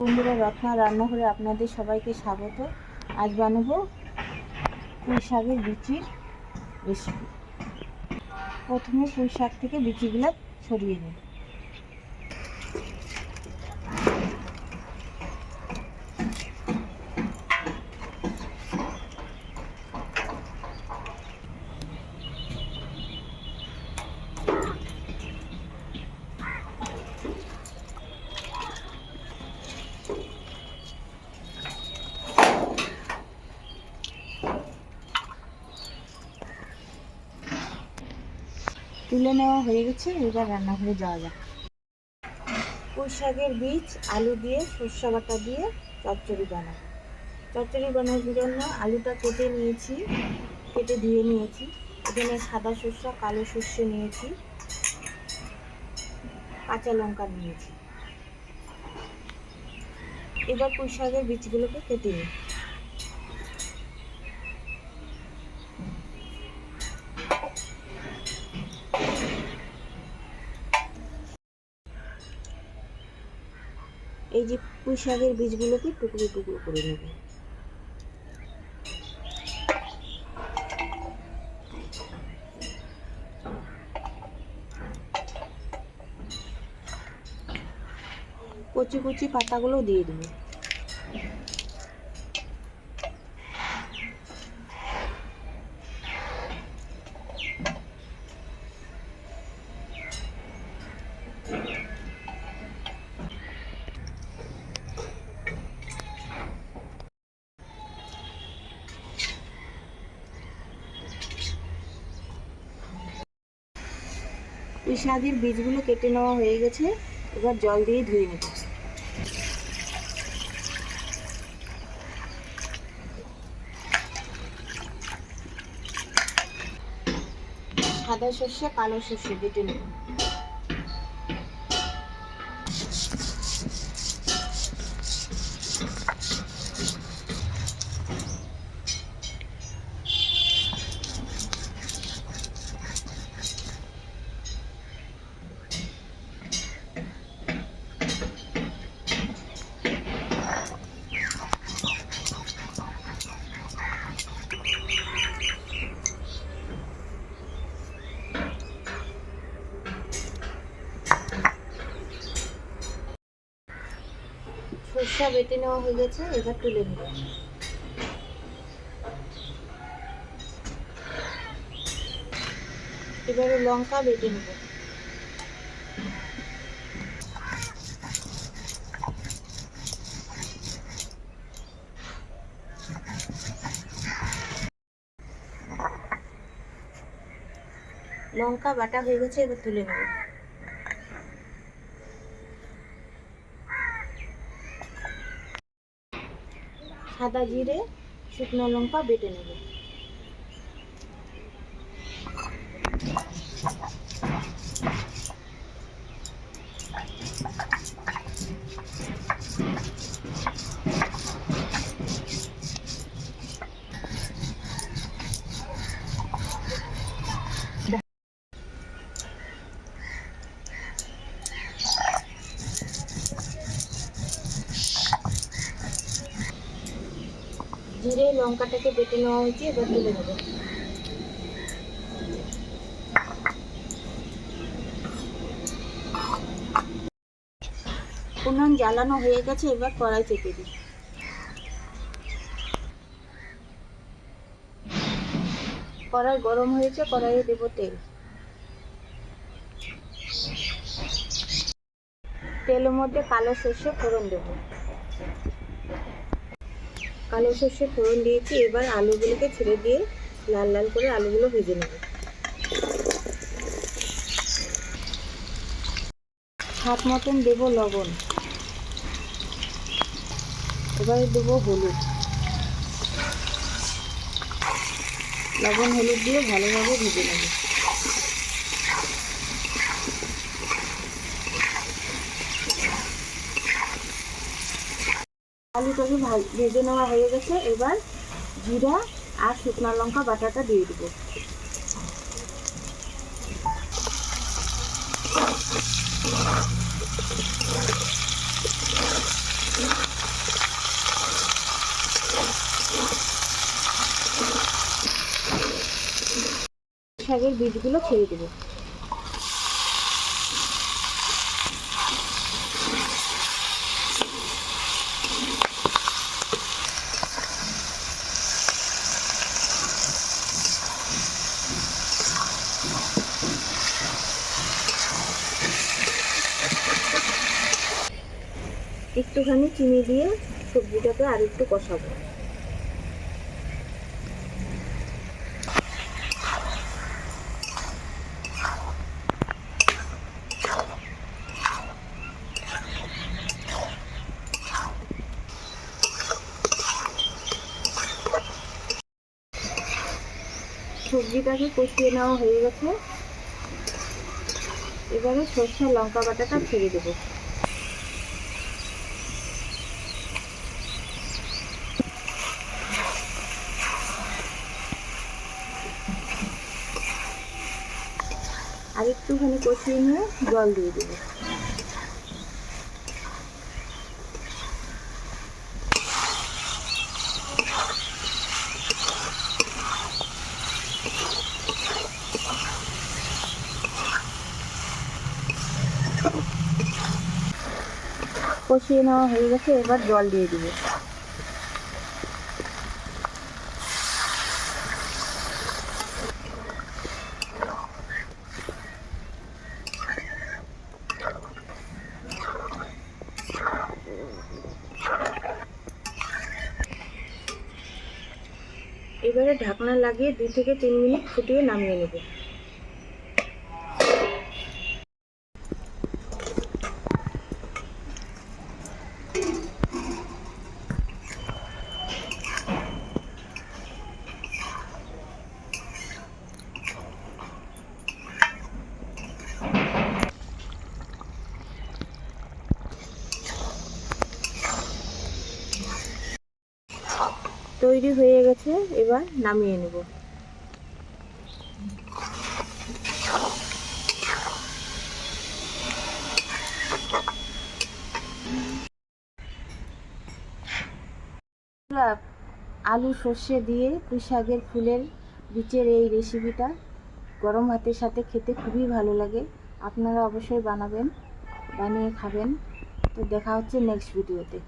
বন্ধুরা, রত্না রান্নাঘরে আপনাদের সবাইকে স্বাগত। আজ বানাবো পুঁই শাকের বিচির রেসিপি প্রথমে পুঁই শাক থেকে বিচিগুলো ছড়িয়ে নিই তুলে নেওয়া হয়ে গেছে, এবার রান্নাঘরে যাওয়া যাক। পুঁই শাকের বীজ, আলু দিয়ে সর্ষে বাটা দিয়ে চচ্চড়ি বানাবো। চচ্চড়ি বানানোর জন্য আলুটা কেটে নিয়েছি, কেটে ধুয়ে নিয়েছি। এখানে সাদা সর্ষা, কালো সর্ষে নিয়েছি, কাঁচা লঙ্কা নিয়েছি। এবার পুঁই শাকের বীজগুলোকে কেটে নিই। এই যে পুঁই শাকের বীজগুলোকে টুকরো টুকরো করে নেব। কচি কচি পাতাগুলো দিয়ে দেবো। শাকের বীজগুলো কেটে নেওয়া হয়ে গেছে। এবার জল দিয়ে ধুয়ে নেব। সাদা শস্য কালো শস্য দুটো নেব। সর্ষা বেটে নেওয়া হয়ে গেছে, এবার তুলে নেব। এবারে লঙ্কা বেটে নেব। লঙ্কা বাটা হয়ে গেছে, এবার তুলে নেব। সাদা জিরে শুকনো লঙ্কা বেটে নেব জিরে লঙ্কাটাকে বেটে নেওয়া হয়েছে, এবার তুলে নেব। উনুন জ্বালানো হয়ে গেছে, এবার কড়াই চেপে দিই। কড়াই গরম হয়েছে, কড়াইয়ে দেবো তেল। তেলের মধ্যে কালো সর্ষে ফোড়ন দেবো। কালো সর্ষে ফোড়ন দিয়েছি, এবার আলুগুলোকে ছেড়ে দিয়ে লাল লাল করে আলুগুলো ভেজে নেব। হাত মতন দেবো লবণ। এবার দেবো হলুদ। লবণ হলুদ দিয়ে ভালোভাবে ভেজে নেব। আলুটাকে ভেজে নেওয়া হয়ে গেছে। এবার জিরা আর শুকনো লঙ্কা বাটাটা দিয়ে দেবো। শাকের বীজগুলো খেয়ে দেবো। একটুখানি চিনি দিয়ে সবজিটাকে আর একটু কষাবো। সবজিটাকে কষিয়ে নেওয়া হয়ে গেছে। এবারে সর্ষে লঙ্কা বাটাটা ছেড়ে দেবো। আর একটুখানি কষিয়ে নিয়ে জল দিয়ে দেবো। কষিয়ে নেওয়া হয়ে গেছে, এবার জল দিয়ে দিব। এবারে ঢাকনা লাগিয়ে দুই থেকে তিন মিনিট ফুটিয়ে নামিয়ে নেব। তৈরি হয়ে গেছে, এবার নামিয়ে নেব। আলু সর্ষে দিয়ে পুঁই শাকের ফুলের বীজের এই রেসিপিটা গরম ভাতের সাথে খেতে খুবই ভালো লাগে। আপনারা অবশ্যই বানাবেন, বানিয়ে খাবেন। তো দেখা হচ্ছে নেক্সট ভিডিওতে